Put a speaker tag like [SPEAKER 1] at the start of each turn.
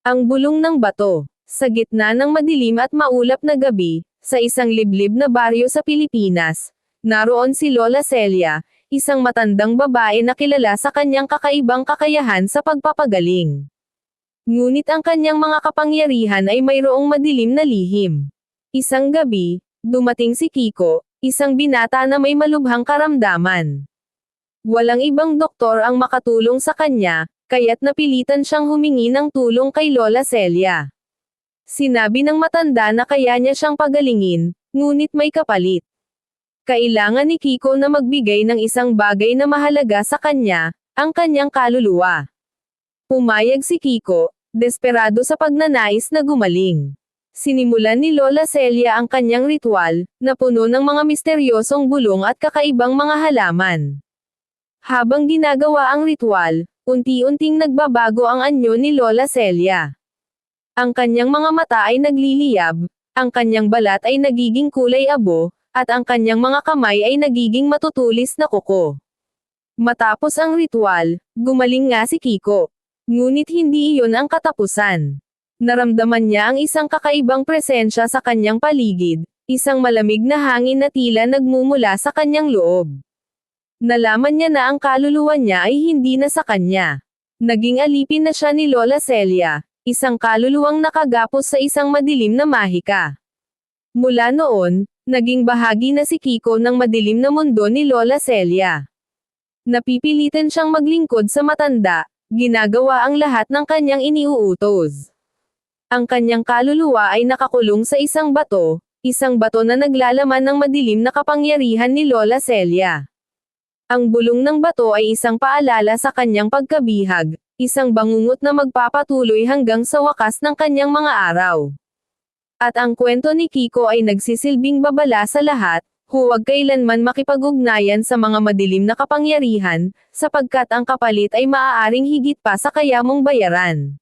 [SPEAKER 1] Ang bulong ng bato. Sa gitna ng madilim at maulap na gabi, sa isang liblib na baryo sa Pilipinas, naroon si Lola Celia, isang matandang babae na kilala sa kanyang kakaibang kakayahan sa pagpapagaling. Ngunit ang kanyang mga kapangyarihan ay mayroong madilim na lihim. Isang gabi, dumating si Kiko, isang binata na may malubhang karamdaman. Walang ibang doktor ang makatulong sa kanya, kaya't napilitan siyang humingi ng tulong kay Lola Celia. Sinabi ng matanda na kaya niya siyang pagalingin, ngunit may kapalit. Kailangan ni Kiko na magbigay ng isang bagay na mahalaga sa kanya, ang kanyang kaluluwa. Pumayag si Kiko, desperado sa pagnanais na gumaling. Sinimulan ni Lola Celia ang kanyang ritual, na puno ng mga misteryosong bulong at kakaibang mga halaman. Habang ginagawa ang ritual, unti-unting nagbabago ang anyo ni Lola Celia. Ang kanyang mga mata ay nagliliyab, ang kanyang balat ay nagiging kulay abo, at ang kanyang mga kamay ay nagiging matutulis na kuko. Matapos ang ritual, gumaling nga si Kiko. Ngunit hindi iyon ang katapusan. Naramdaman niya ang isang kakaibang presensya sa kanyang paligid, isang malamig na hangin na tila nagmumula sa kanyang loob. Nalaman niya na ang kaluluwa niya ay hindi na sa kanya. Naging alipin na siya ni Lola Celia, isang kaluluwang nakagapos sa isang madilim na mahika. Mula noon, naging bahagi na si Kiko ng madilim na mundo ni Lola Celia. Napipilitan siyang maglingkod sa matanda, ginagawa ang lahat ng kanyang iniuutos. Ang kanyang kaluluwa ay nakakulong sa isang bato, isang bato na naglalaman ng madilim na kapangyarihan ni Lola Celia. Ang bulong ng bato ay isang paalala sa kanyang pagkabihag, isang bangungot na magpapatuloy hanggang sa wakas ng kanyang mga araw. At ang kwento ni Kiko ay nagsisilbing babala sa lahat, huwag kailanman makipag-ugnayan sa mga madilim na kapangyarihan, sapagkat ang kapalit ay maaaring higit pa sa kaya mong bayaran.